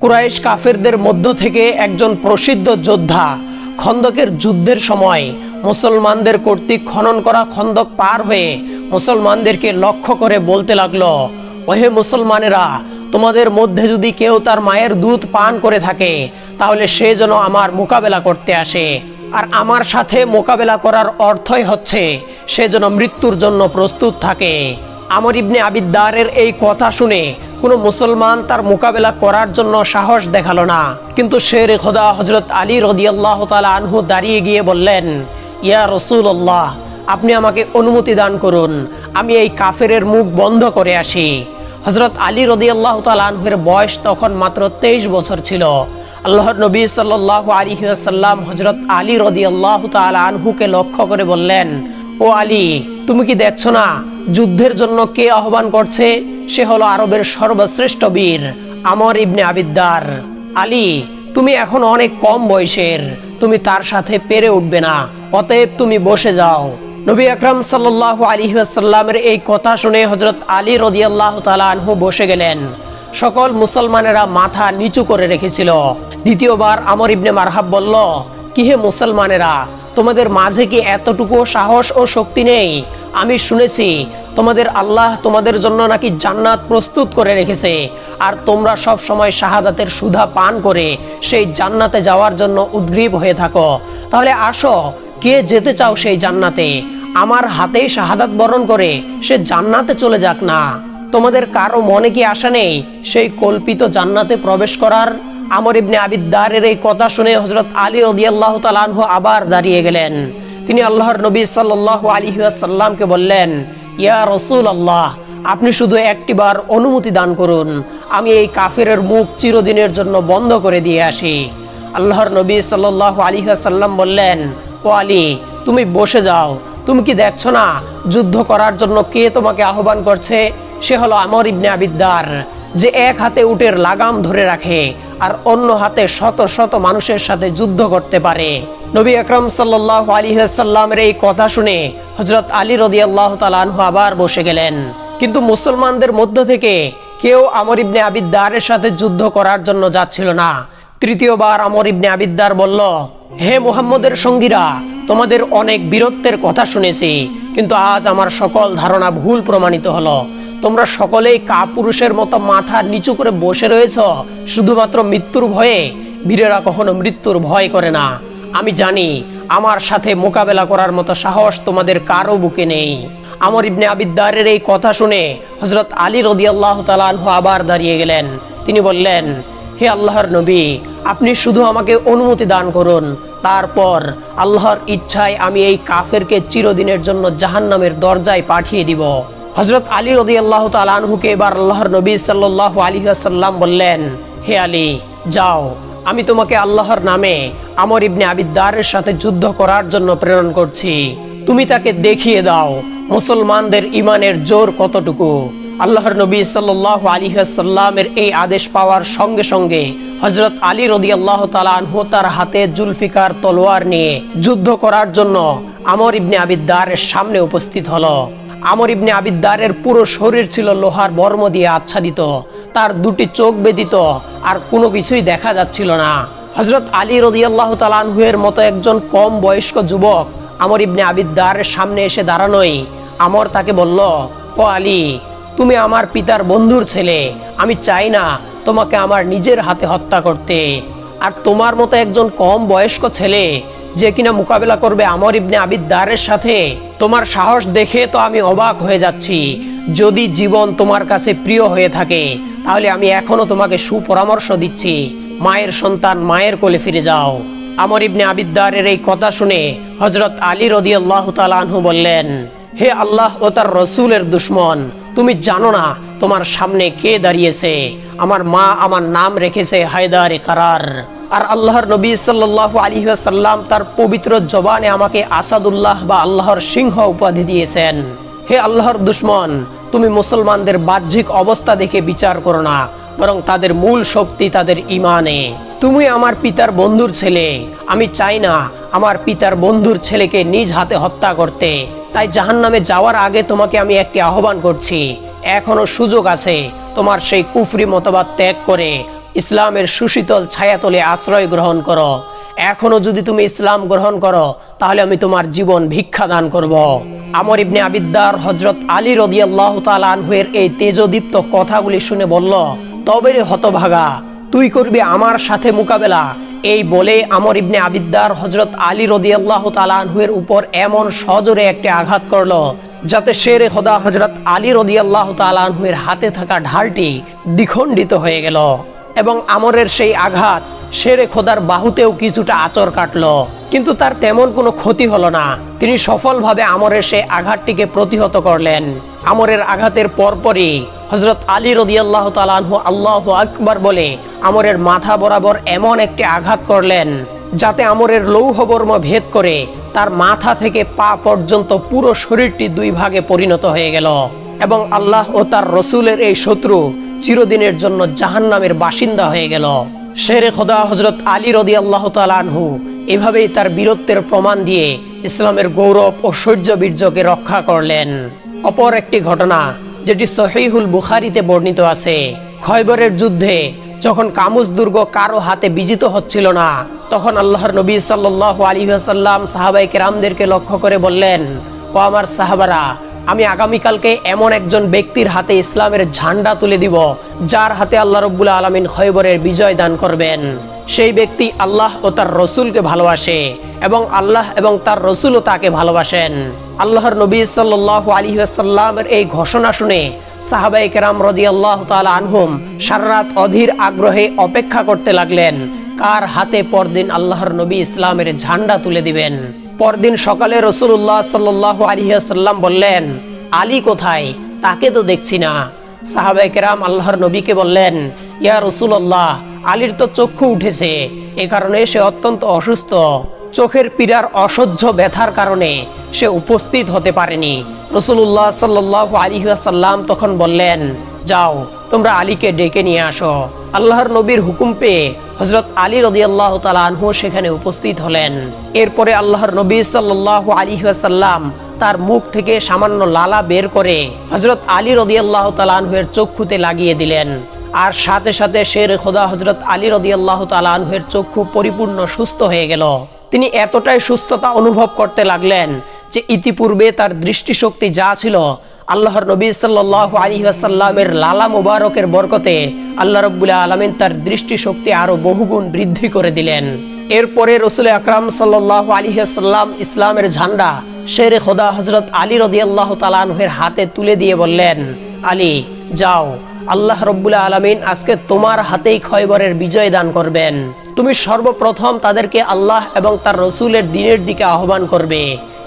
কুরাইশ কাফেরদের মধ্য থেকে একজন প্রসিদ্ধ যোদ্ধা খন্দকের যুদ্ধের সময় মুসলমানদের কর্তৃক খনন করা খন্দক পার হয়ে মুসলমানদেরকে লক্ষ্য করে বলতে লাগল, ওহে মুসলমানেরা, তোমাদের মধ্যে যদি কেউ তার মায়ের দুধ পান করে থাকে, তাহলে সে যেন আমার মোকাবেলা করতে আসে। আর আমার সাথে মোকাবেলা করার অর্থই হচ্ছে সে যেন মৃত্যুর জন্য প্রস্তুত থাকে। আমর ইবনে আবিদ্দারের এই কথা শুনে কোনো মুসলমান তার মোকাবেলা করার জন্য সাহস দেখাল না। কিন্তু শের খোদা হজরত আলী রদিয়াল্লাহ তালা আনহু দাঁড়িয়ে গিয়ে বললেন, ইয়া রসুল্লাহ আপনি আমাকে অনুমতি দান করুন, আমি এই কাফেরের মুখ বন্ধ করে আসি। হজরত আলী রদিয়াল্লাহ তালা আনহুর বয়স তখন মাত্র তেইশ বছর ছিল। আল্লাহর নবী সাল্লাহ আলী সাল্লাম হজরত আলী রদিয়াল্লাহ তালা আনহুকে লক্ষ্য করে বললেন, ও আলী, তুমি কি দেখছ না? যুদ্ধের জন্য কে আহ্বান করছে? সে হলো আরবের সর্বশ্রেষ্ঠ বীর, আমর ইবনে আবিদ্দার। আলী, তুমি এখন অনেক কম বয়সের, তুমি তার সাথে পেরে উঠবে না, অতএব তুমি বসে যাও। নবী আকরাম সাল্লাহ আলী সাল্লামের এই কথা শুনে হজরত আলী রদিয়াল্লাহ তালা আনহু বসে গেলেন। সকল মুসলমানেরা মাথা নিচু করে রেখেছিল। দ্বিতীয়বার আমর ইবনে মারহাব বলল, কি হে মুসলমানেরা তোমাদের মাঝে কি এতটুকু সাহস ও শক্তি নেই? আমি শুনেছি, তোমাদের আল্লাহ তোমাদের জন্য নাকি জান্নাত প্রস্তুত করে রেখেছে। আর তোমরা সব সময় শাহাদাতের সুধা পান করে সেই জান্নাতে যাওয়ার জন্য উদ্গ্রীব হয়ে থাকো। তাহলে আসো, কে যেতে চাও সেই জান্নাতে? আমার হাতেই শাহাদাত বরণ করে, সে জান্নাতে চলে যাক না। তোমাদের কারও মনে কি আশা নেই, সেই কল্পিত জান্নাতে প্রবেশ করার? আমর ইবনে আবিদ্দারের এই কথা শুনে হজরত আলী রদিয়াল্লাহ তালানহু আবার দাঁড়িয়ে গেলেন। তিনি আল্লাহর নবী সাল্লাহ আলী সাল্লামকে বললেন, ইয়া রসুল আল্লাহ আপনি শুধু একটিবার অনুমতি দান করুন। আমি এই কাফিরের মুখ চিরদিনের জন্য বন্ধ করে দিয়ে আসি। আল্লাহর নবী সাল্লাহ আলী সাল্লাম বললেন, ও আলী, তুমি বসে যাও। তুমি কি দেখছ না, যুদ্ধ করার জন্য কে তোমাকে আহ্বান করছে? সে হলো আমর ইবনে আবিদ্দার যে এক হাতে উটের লাগাম ধরে রাখে আর অন্য হাতে শত শত মানুষের সাথে যুদ্ধ করতে পারে। নবী আকরম সাল্লাহ আলী সাল্লামের এই কথা শুনে হজরত আলী রদি আল্লাহ তালানহু আবার বসে গেলেন। কিন্তু মুসলমানদের মধ্য থেকে কেউ আমর ইবনে আবিদ্দারের সাথে যুদ্ধ করার জন্য যাচ্ছিল না। তৃতীয়বার আমর ইবনে আবিদ্দার বলল, হে মুহাম্মদের সঙ্গীরা, তোমাদের অনেক বীরত্বের কথা শুনেছি, কিন্তু আজ আমার সকল ধারণা ভুল প্রমাণিত হলো। তোমরা সকলেই কাপুরুষের মতো মাথা নিচু করে বসে রয়েছ, শুধুমাত্র মৃত্যুর ভয়ে। বীরেরা কখনো মৃত্যুর ভয় করে না। আমি জানি, আমার সাথে মোকাবেলা করার মতো সাহস তোমাদের কারও বুকে নেই। আমর ইবনে আবিদ্দারের এই কথা শুনে হজরত আলী রদি আল্লাহ তালাহ আবার দাঁড়িয়ে গেলেন। তিনি বললেন, হে আল্লাহর নবী, আপনি শুধু আমাকে অনুমতি দান করুন। তারপর আল্লাহর ইচ্ছায় আমি এই কাফেরকে চিরদিনের জন্য জাহান্নামের দরজায় পাঠিয়ে দিব। হজরত আলী রদি আল্লাহ তালানহুকে এবার আল্লাহর নবী সাল্লাহ আলী সাল্লাম বললেন, হে আলী, যাও। আমি তোমাকে আল্লাহর নামে আমর ইবনে আবিদ্দারের সাথে যুদ্ধ করার জন্য প্রেরণ করছি। তুমি তাকে দেখিয়ে দাও মুসলমানদের ইমানের জোর কতটুকু। আল্লাহর নবী সাল্লাহ আলী সাল্লামের এই আদেশ পাওয়ার সঙ্গে সঙ্গে হজরত আলী রদি আল্লাহ তালানহু তার হাতে জুলফিকার তলোয়ার নিয়ে যুদ্ধ করার জন্য আমর ইবনে আবিদ্দারের সামনে উপস্থিত হলো। আমর ইবনে আবিদ্দারের পুরো শরীর ছিল লোহার বর্ম দিয়ে আচ্ছাদিত। তার দুটি চোখ বেদিত আর কোনো কিছুই দেখা যাচ্ছিল না। হজরত আলী রদিয়াল্লাহ তালানহুয়ের মতো একজন কম বয়স্ক যুবক আমর ইবনে আবিদ্দারের সামনে এসে দাঁড়ানোই আমর তাকে বলল, ও আলী, তুমি আমার পিতার বন্ধুর ছেলে। আমি চাই না তোমাকে আমার নিজের হাতে হত্যা করতে। আর তোমার মতো একজন কম বয়স্ক ছেলে যে কিনা মোকাবেলা করবে আমর ইবনে আবিদ্দারের সাথে তোমার সাহস দেখে তো আমি অবাক হয়ে যাচ্ছি। যদি জীবন তোমার কাছে প্রিয় হয়ে থাকে, তাহলে আমি এখনও তোমাকে সুপরামর্শ দিচ্ছি। মায়ের সন্তান মায়ের কোলে ফিরে যাও। আমর ইবনে আবিদ্দারের এই কথা শুনে হজরত আলী রদি আল্লাহ তালানহু বললেন, হে আল্লাহ ও তার রসুলের দুশ্মন, তুমি জানো না তোমার সামনে কে দাঁড়িয়েছে? আমার মা আমার নাম রেখেছে হায়দারে কারার। আর আল্লাহর নবী সাল্লাহ আলী সাল্লাম তার পবিত্র জবানে আমাকে আসাদুল্লাহ বা আল্লাহর সিংহ উপাধি দিয়েছেন। হে আল্লাহর দুশ্মন, তুমি মুসলমানদের বাহ্যিক অবস্থা দেখে বিচার করো না, বরং তাদের মূল শক্তি তাদের ইমানে। তুমি আমার পিতার বন্ধুর ছেলে, আমি চাই না আমার পিতার বন্ধুর ছেলেকে নিজ হাতে হত্যা করতে। তাই জাহান্নামে যাওয়ার আগে তোমাকে আমি একটি আহ্বান করছি, এখনও সুযোগ আছে তোমার সেই কুফরি মতবাদ ত্যাগ করে ইসলামের সুশীতল ছায়াতলে আশ্রয় গ্রহণ করো। এখনও যদি তুমি ইসলাম গ্রহণ করো, তাহলে আমি তোমার জীবন ভিক্ষা দান করব। আমর ইবনে আবিদ্দার হজরত আলী রদিয়াল্লাহ তালানহুয়ের এই তেজদীপ্ত কথাগুলি শুনে বলল, তবে হতভাগা, তুই করবি আমার সাথে মোকাবেলা? এই বলে আমর ইবনে আবিদ্দার হজরত আলী রদিয়াল্লাহ তালানহুয়ের উপর এমন সজোরে একটি আঘাত করল, যাতে শেরে খোদা হজরত আলী রদিয়াল্লাহ তালানহুয়ের হাতে থাকা ঢালটি দ্বিখণ্ডিত হয়ে গেল। এবং আমরের সেই আঘাত, শেরে খোদার বাহুতেও কিছুটা আচর কাটলো। কিন্তু তার তেমন কোনো ক্ষতি হলো না। তিনি সফলভাবে আমরের সেই আঘাতটিকে প্রতিহত করলেন। আমরের আঘাতের পরপরই হজরত আলী রদিয়াল্লাহ তালানহু আল্লাহ আকবার বলে আমরের মাথা বরাবর এমন একটি আঘাত করলেন, যাতে আমরের লৌহবর্ম ভেদ করে তার মাথা থেকে পা পর্যন্ত পুরো শরীরটি দুই ভাগে পরিণত হয়ে গেল। এবং আল্লাহ ও তার রসুলের এই শত্রু চিরদিনের জন্য জাহান্নামের বাসিন্দা হয়ে গেল। শেরে খোদা হজরত আলী রদি আল্লাহ তালানহু এভাবেই তার বীরত্বের প্রমাণ দিয়ে ইসলামের গৌরব ও শৌর্য বীর্যকে রক্ষা করলেন। অপর একটি ঘটনা, যেটি সহিহুল বুখারিতে বর্ণিত আছে। খয়বরের যুদ্ধে যখন কামুজ দুর্গ কারও হাতে বিজিত হচ্ছিল না, তখন আল্লাহর নবী সাল্লাহ আলী আসাল্লাম সাহাবাই কেরামদেরকে লক্ষ্য করে বললেন, ও আমার সাহাবারা আমি আগামীকালকে এমন একজন ব্যক্তির হাতে ইসলামের ঝান্ডা তুলে দিব, যার হাতে আল্লাহ রব্বুল আলমিন খয়বরের বিজয় দান করবেন। সেই ব্যক্তি আল্লাহ ও তার রসুলকে ভালোবাসে এবং আল্লাহ এবং তার রসুলও তাকে ভালোবাসেন। আল্লাহর নবী সাল্লাহ আলী আসাল্লামের এই ঘোষণা শুনে সাহাবাই কেরাম রদি আল্লাহ আনহুম সারারাত অধীর আগ্রহে অপেক্ষা করতে লাগলেন, কার হাতে পরদিন আল্লাহর নবী ইসলামের ঝান্ডা তুলে দিবেন? পরদিন সকালে রসুল্লাহ সাল্লাহ আলিহাসাল্লাম বললেন, আলী কোথায়? তাকে তো দেখছি না। সাহাবাই কেরাম আল্লাহর নবীকে বললেন, ইয়া রসুল্লাহ আলীর তো চক্ষু উঠেছে। এ কারণে সে অত্যন্ত অসুস্থ। চোখের পীড়ার অসহ্য ব্যথার কারণে সে উপস্থিত হতে পারেনি। রসুল্লাহ সাল্লাহ আলিহাসাল্লাম তখন বললেন, যাও। তোমরা আলীকে ডেকে নিয়ে আসো। আল্লাহর নবীর হুকুম পেয়ে হজরত আলী রদি আল্লাহ তালানহু সেখানে উপস্থিত হলেন। এরপরে আল্লাহর নবী সাল্লাহ আলিহাসাল্লাম তার মুখ থেকে সামান্য লালা বের করে হজরত আলী রদি আল্লাহ তালানহুয়ের চক্ষুতে লাগিয়ে দিলেন। আর সাথে সাথে শের খোদা হজরত আলী রদি আল্লাহ তালানহুয়ের চক্ষু পরিপূর্ণ সুস্থ হয়ে গেল। তিনি এতটাই সুস্থতা অনুভব করতে লাগলেন যে ইতিপূর্বে তার দৃষ্টিশক্তি যা ছিল আল্লাহর নবী সাল্লাহ আলী আসাল্লামের লালা মুবারকের বরকতে আল্লাহ রব্বুল্লাহ আলমিন তার দৃষ্টিশক্তি আরও বহুগুণ বৃদ্ধি করে দিলেন। এরপরে রসুল আকরাম সাল্লাহ আলী আসাল্লাম ইসলামের ঝান্ডা শের খোদা হজরত আলী রদি আল্লাহ তালানহের হাতে তুলে দিয়ে বললেন, আলী, যাও, আল্লাহ রব্বুল্লাহ আলমিন আজকে তোমার হাতেই খয়বরের বিজয় দান করবেন। তুমি সর্বপ্রথম তাদেরকে আল্লাহ এবং তার রসুলের দিনের দিকে আহ্বান করবে।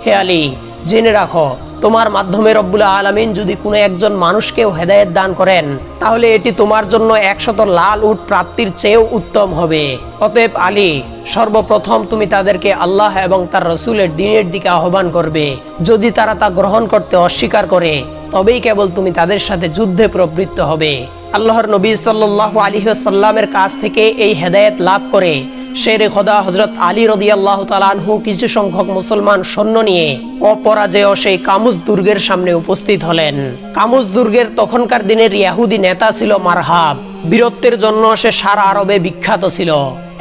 হে আলী জেনে রাখো, তোমার মাধ্যমে রব্বুল আলমিন যদি কোনো একজন মানুষকেও হেদায়েত দান করেন, তাহলে এটি তোমার জন্য একশত লাল উট প্রাপ্তির চেয়েও উত্তম হবে। অতএব আলী, সর্বপ্রথম তুমি তাদেরকে আল্লাহ এবং তার রসুলের দিনের দিকে আহ্বান করবে। যদি তারা তা গ্রহণ করতে অস্বীকার করে, তবেই কেবল তুমি তাদের সাথে যুদ্ধে প্রবৃত্ত হবে। আল্লাহর নবী সাল্লাহ আলিহাসাল্লামের কাছ থেকে এই হেদায়েত লাভ করে শেরে খোদা হজরত আলী রদি আল্লাহ তালানহু কিছু সংখ্যক মুসলমান সৈন্য নিয়ে অপরাজেয় সেই কামুজ দুর্গের সামনে উপস্থিত হলেন। কামুজ দুর্গের তখনকার দিনের ইয়াহুদি নেতা ছিল মারহাব। বীরত্বের জন্য সে সারা আরবে বিখ্যাত ছিল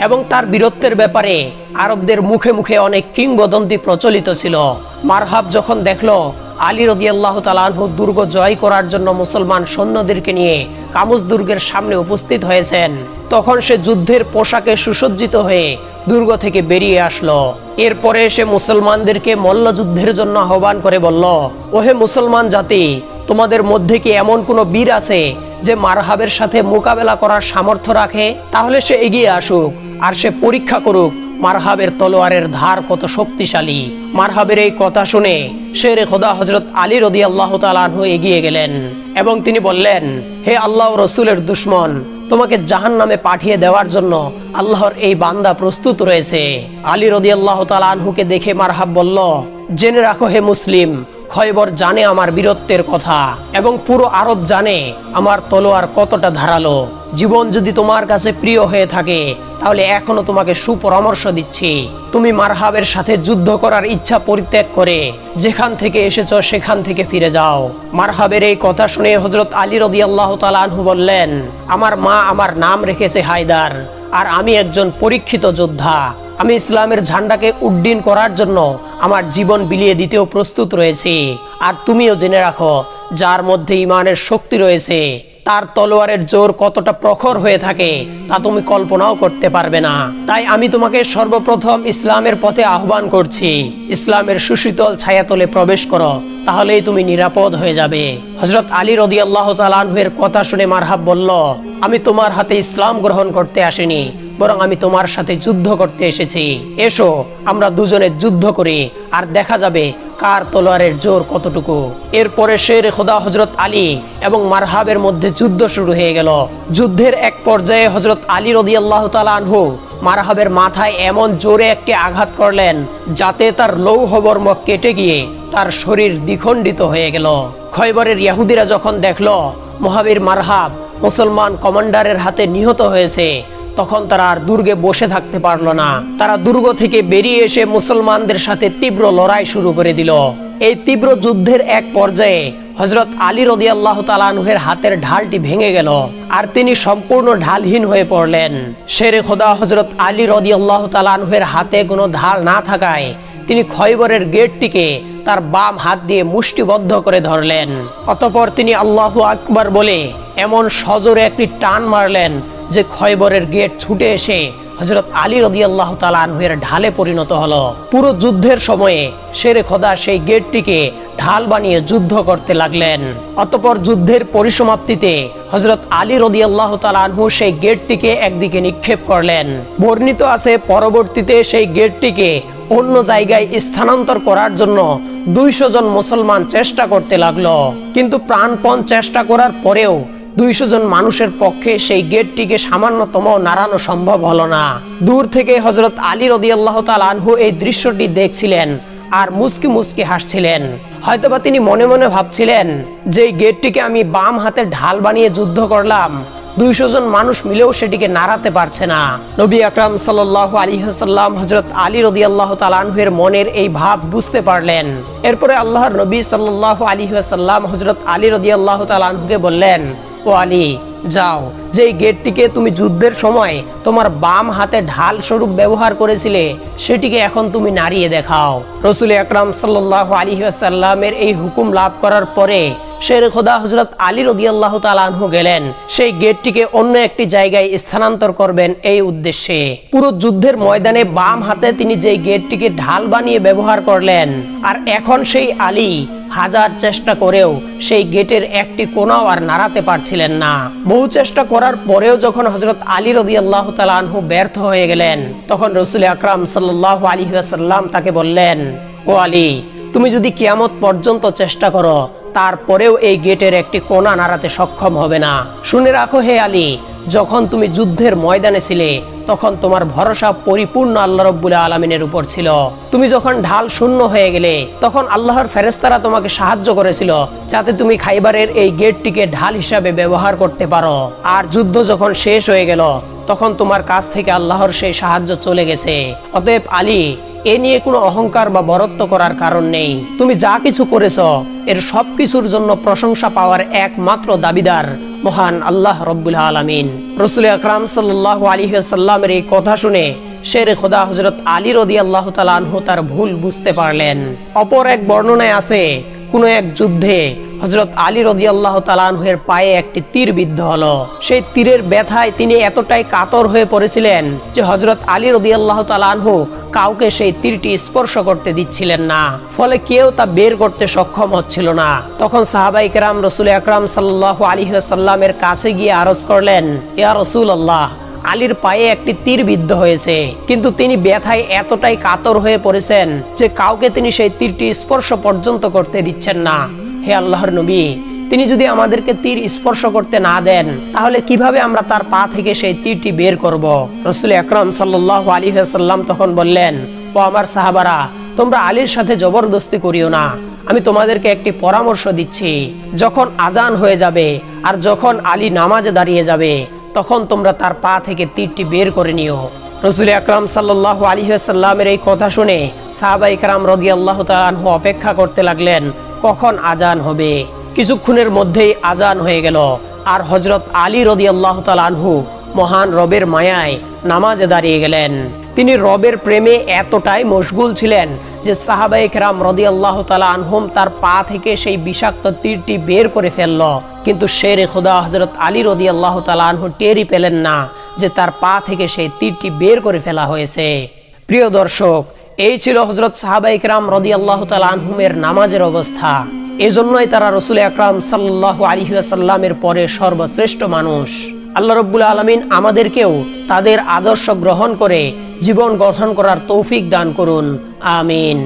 এবং তার বীরত্বের ব্যাপারে আরবদের মুখে মুখে অনেক কিংবদন্তি প্রচলিত ছিল। মারহাব যখন দেখল আলী রদি আল্লাহ তালানহু দুর্গ জয় করার জন্য মুসলমান সৈন্যদেরকে নিয়ে কামুজ দুর্গের সামনে উপস্থিত হয়েছেন। তখন সে যুদ্ধের পোশাকে সুসজ্জিত হয়ে দুর্গ থেকে বেরিয়ে আসলো। এরপরে সে মুসলমানদেরকে মল্লযুদ্ধের জন্য আহ্বান করে বলল, ওহে মুসলমান জাতি, তোমাদের মধ্যে কি এমন কোনো বীর আছে যে মারহাবের সাথে মোকাবেলা করার সামর্থ্য রাখে? তাহলে সে এগিয়ে আসুক আর সে পরীক্ষা করুক মারহাবের তলোয়ারের ধার কত শক্তিশালী। মারহাবের এই কথা শুনে শেরে খোদা হজরত আলী রদি আল্লাহ তালাহ এগিয়ে গেলেন এবং তিনি বললেন, হে আল্লাহ রসুলের দুশ্মন, তোমাকে জাহান নামে পাঠিয়ে দেওয়ার জন্য আল্লাহর এই বান্দা প্রস্তুত রয়েছে। আলী রদি আল্লাহ তালাহুকে দেখে মারহাব বলল, জেনে রাখো হে মুসলিম, খয়বর জানে আমার বীরত্বের কথা এবং পুরো আরব জানে আমার তলোয়ার কতটা ধারালো। জীবন যদি তোমার কাছে প্রিয় হয়ে থাকে, তাহলে এখনও তোমাকে সুপরামর্শ দিচ্ছি। তুমি মারহাবের সাথে যুদ্ধ করার ইচ্ছা পরিত্যাগ করে যেখান থেকে এসেছ সেখান থেকে ফিরে যাও। মারহাবের এই কথা শুনে হজরত আলী রদি আল্লাহ তালানহু বললেন, আমার মা আমার নাম রেখেছে হায়দার, আর আমি একজন পরীক্ষিত যোদ্ধা। আমি ইসলামের ঝান্ডাকে উড্ডীন করার জন্য আমার জীবন বিলিয়ে দিতেও প্রস্তুত রয়েছি। আর তুমিও জেনে রাখো, যার মধ্যে ইমানের শক্তি রয়েছে তার তলোয়ারের জোর কতটা প্রখর হয়ে থাকে, তা তুমি কল্পনাও করতে পারবে না। তাই আমি তোমাকে সর্বপ্রথম ইসলামের পথে আহ্বান করছি। ইসলামের সুশীতল ছায়াতলে প্রবেশ করো, তাহলেই তুমি নিরাপদ হয়ে যাবে। হজরত আলী রদি আল্লাহ তালানহের কথা শুনে মারহাব বলল, আমি তোমার হাতে ইসলাম গ্রহণ করতে আসিনি। বরং আমি তোমার সাথে যুদ্ধ করতে এসেছি। এসো, আমরা দুজনে যুদ্ধ করি, আর দেখা যাবে কার তলোয়ারের জোর কতটুকু। এরপরে শের খোদা হজরত আলী এবং মারহাবের মধ্যে যুদ্ধ শুরু হয়ে গেল। যুদ্ধের এক পর্যায়ে হজরত আলী রদি আল্লাহ তালানহু মারহাবের মাথায় এমন জোরে একটি আঘাত করলেন, যাতে তার লৌহবর্ম কেটে গিয়ে তার শরীর দ্বিখণ্ডিত হয়ে গেল। খয়বরের ইয়াহুদিরা যখন দেখল, মহাবীর মারহাব মুসলমান কমান্ডারের হাতে নিহত হয়েছে তখন তারা আর দুর্গে বসে থাকতে পারল না। তারা দুর্গ থেকে বেরিয়ে এসে মুসলমানদের সাথে তীব্র লড়াই শুরু করে দিল। এই তীব্র যুদ্ধের এক পর্যায়ে হজরত আলী রদি আল্লাহ তালানহের হাতের ঢালটি ভেঙে গেল আর তিনি সম্পূর্ণ ঢালহীন হয়ে পড়লেন। শেরে খোদা হজরত আলী রদি আল্লাহ তালানহের হাতে কোনো ঢাল না থাকায় তিনি খয়বরের গেটটিকে তার বাম হাত দিয়ে মুষ্টিবদ্ধ করে ধরলেন। অতপর তিনি আল্লাহ আকবার বলে এমন সজোরে একটি টান মারলেন যে খয়বরের গেট ছুটে এসে হজরত আলী রদি আল্লাহ তালানহের ঢালে পরিণত হলো। পুরো যুদ্ধের সময়ে শেরে খোদা সেই গেটটিকে ঢাল বানিয়ে যুদ্ধ করতে লাগলেন। অতপর যুদ্ধের পরিসমাপ্তিতে হজরত আলী রদি আল্লাহ তালানহু সেই গেটটিকে একদিকে নিক্ষেপ করলেন। বর্ণিত আছে, পরবর্তীতে সেই গেটটিকে অন্য জায়গায় স্থানান্তর করার জন্য দুইশো জন মুসলমান চেষ্টা করতে লাগল। কিন্তু প্রাণপণ চেষ্টা করার পরেও দুইশো জন মানুষের পক্ষে সেই গেটটিকে সামান্যতম নাড়ানো সম্ভব হলো না। দূর থেকে হজরত আলী রদি আল্লাহ আনহু এই দৃশ্যটি দেখছিলেন আর মুসকি মুসকি হাসছিলেন। হয়তোবা তিনি মনে মনে ভাবছিলেন যে গেটটিকে আমি বাম হাতে ঢাল বানিয়ে যুদ্ধ করলাম। দুইশো জন মানুষ মিলেও সেটিকে নাড়াতে পারছে না। নবী আকরাম সাল্লাহ আলী হাসাল্লাম হজরত আলী রদি আল্লাহ তালানহের মনের এই ভাব বুঝতে পারলেন। এরপরে আল্লাহর নবী সাল্লাহ আলী হাসাল্লাম হজরত আলী রদি আল্লাহ তালানহুকে বললেন ও আলী যাও। যে এই গেটটিকে তুমি যুদ্ধের সময় তোমার বাম হাতে ঢাল স্বরূপ ব্যবহার করেছিলে, সেটিকে এখন তুমি নাড়িয়ে দেখাও। রসুল আকরাম সাল্লাহ এই হুকুম লাভ করার পরে শের খোদা হজরত আলী রদি আল্লাহ তালানহু গেলেন। সেই গেটটিকে অন্য একটি জায়গায় স্থানান্তর করবেন এই উদ্দেশ্যে। পুরো যুদ্ধের ময়দানে বাম হাতে তিনি যেই গেটটিকে ঢাল বানিয়ে ব্যবহার করলেন, আর এখন সেই আলী হাজার চেষ্টা করেও সেই গেটের একটি কোনাও আর নাড়াতে পারছিলেন না। বহু চেষ্টা করার পরেও যখন হজরত আলী রদি আল্লাহ তালানহু ব্যর্থ হয়ে গেলেন, তখন রসুল আকরাম সাল্লাহ আলী সাল্লাম তাকে বললেন, ও আলী, তুমি যদি কিয়ামত পর্যন্ত চেষ্টা করো, তারপরেও এই গেটের একটি কোনা নাড়াতে সক্ষম হবে না। শুনে রাখো হে আলী যখন তুমি যুদ্ধের ময়দানে ছিলে, তখন তোমার ভরসা পরিপূর্ণ আল্লাহ রব্বুল আলমিনের উপর ছিল। তুমি যখন ঢাল শূন্য হয়ে গেলে, তখন আল্লাহর ফেরেস্তারা তোমাকে সাহায্য করেছিল যাতে তুমি খাইবারের এই গেটটিকে ঢাল হিসাবে ব্যবহার করতে পারো। আর যুদ্ধ যখন শেষ হয়ে গেল তখন তোমার কাছ থেকে আল্লাহর সেই সাহায্য চলে গেছে। অতএব আলী, এ নিয়ে কোনো অহংকার বা বরত্ব করার কারণ নেই। তুমি যা কিছু করেছ, এর সব কিছুর জন্য প্রশংসা পাওয়ার একমাত্র দাবিদার মহান আল্লাহ রব্বুল আলমিন। রসুল আকরাম সাল্লাহ আলী সাল্লামের এই কথা শুনে শের খোদা হজরত আলী রদি আল্লাহ তালানহু তার ভুল বুঝতে পারলেন। অপর এক বর্ণনায় আছে, কোনো এক যুদ্ধে হজরত আলী রদি আল্লাহ তালানহের পায়ে একটি তীর বিদ্ধ হলো। সেই তীরের ব্যথায় তিনি এতটাই কাতর হয়ে পড়েছিলেন যে হজরত আলী রদি আল্লাহ তালানহু কাউকে সেই তীরটি স্পর্শ করতে দিচ্ছিলেন না। ফলে কেউ তা বের করতে সক্ষম হচ্ছিল না। তখন সাহাবাই কেরাম রসুল আকরাম সাল্লাহ আলী সাল্লামের কাছে গিয়ে আরজ করলেন, ইয়া রসুল আল্লাহ আলীর পায়ে একটি তীর বিদ্ধ হয়েছে। কিন্তু তিনি ব্যথায় এতটাই কাতর হয়ে পড়েছেন যে কাউকে তিনি সেই তীরটি স্পর্শ পর্যন্ত করতে দিচ্ছেন না। হে আল্লাহর নবী, তিনি যদি আমাদেরকে তীর স্পর্শ করতে না দেন, তাহলে কীভাবে আমরা তার পা থেকে সেই তীরটি বের করব? রসুল আকরম সাল্লাহ আলী সাল্লাম তখন বললেন, ও আমার সাহাবারা, তোমরা আলীর সাথে জবরদস্তি করিও না। আমি তোমাদেরকে একটি পরামর্শ দিচ্ছি। যখন আজান হয়ে যাবে আর যখন আলী নামাজে দাঁড়িয়ে যাবে, তখন তোমরা তার পা থেকে তীরটি বের করে নিও। রসুল আকরাম সাল্লাহ আলী সাল্লামের এই কথা শুনে সাহাবা ইকরাম রদি আল্লাহ তালহু অপেক্ষা করতে লাগলেন। কখন আজান হবে? কিছুক্ষণের মধ্যেই আজান হয়ে গেল। আর হজরত আলী রদি আল্লাহ তালহু মহান রবের মায়ায় নামাজে দাঁড়িয়ে গেলেন। তিনি রবের প্রেমে এতটাই মশগুল ছিলেন যে সাহাবাই কেরাম রদি আল্লাহ তালা আনহুম তার পা থেকে সেই বিষাক্ত তীরটি বের করে ফেলল। কিন্তু শের খুদা হজরত আলী রদি আল্লাহ তালা আনহু টেরই পেলেন না যে তার পা থেকে সেই তীরটি বের করে ফেলা হয়েছে। প্রিয় দর্শক এই ছিল হজরত সাহাবা ইকরাম রদি আল্লাহ আনহুমের নামাজের অবস্থা। এজন্যই তারা রসুল আকরাম সাল্লাহ আলিহাসাল্লামের পরে সর্বশ্রেষ্ঠ মানুষ। আল্লাহ রব্বুল আলমিন আমাদেরকেও তাদের আদর্শ গ্রহণ করে জীবন গঠন করার তৌফিক দান করুন। আমিন।